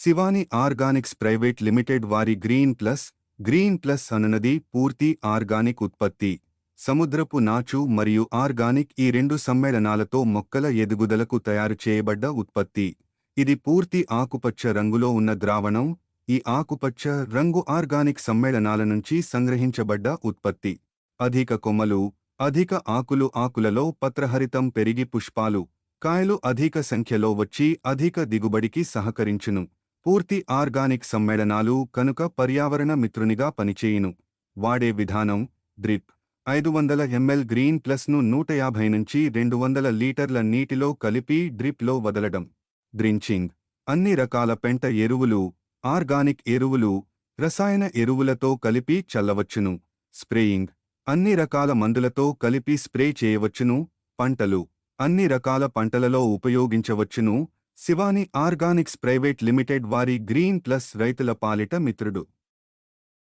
Shivani organics private limited వారి green plus green plus అనునది పూర్తి ఆర్గానిక్ ఉత్పత్తి. సముద్రపు నాచు మరియు ఆర్గానిక్ ఈ రెండు సమ్మేళనాలతో మొక్కల ఎదుగుదలకు తయారు చేయబడ్డ ఉత్పత్తి. ఇది పూర్తి ఆకుపచ్చ రంగులో ఉన్న ద్రావణం ఈ ఆకుపచ్చ రంగు ఆర్గానిక్ సమ్మేళనాల నుంచి సంగ్రహించబడ్డ ఉత్పత్తి. అధిక కొమ్మలు అధిక ఆకులు ఆకులలో పత్రహరితం పెరిగి పుష్పాలు కాయలు అధిక సంఖ్యలో వచ్చి అధిక దిగుబడికి సహకరించును. పూర్తి ఆర్గానిక్ సమ్మేళనాలు కనుక పర్యావరణ మిత్రునిగా పనిచేయును. వాడే విధానం డ్రిప్. ఐదు వందల ఎంఎల్ గ్రీన్ ప్లస్ను నూట యాభై నుంచి రెండు వందల లీటర్ల నీటిలో కలిపి డ్రిప్లో వదలడం. డ్రించింగ్. అన్ని రకాల పెంట ఎరువులు ఆర్గానిక్ ఎరువులు రసాయన ఎరువులతో కలిపి చల్లవచ్చును. స్ప్రేయింగ్. అన్ని రకాల మందులతో కలిపి స్ప్రే చేయవచ్చును. పంటలు. అన్ని రకాల పంటలలో ఉపయోగించవచ్చును. శివాని ఆర్గానిక్స్ ప్రైవేట్ లిమిటెడ్ వారి గ్రీన్ ప్లస్ రైతుల పాలిట మిత్రుడు.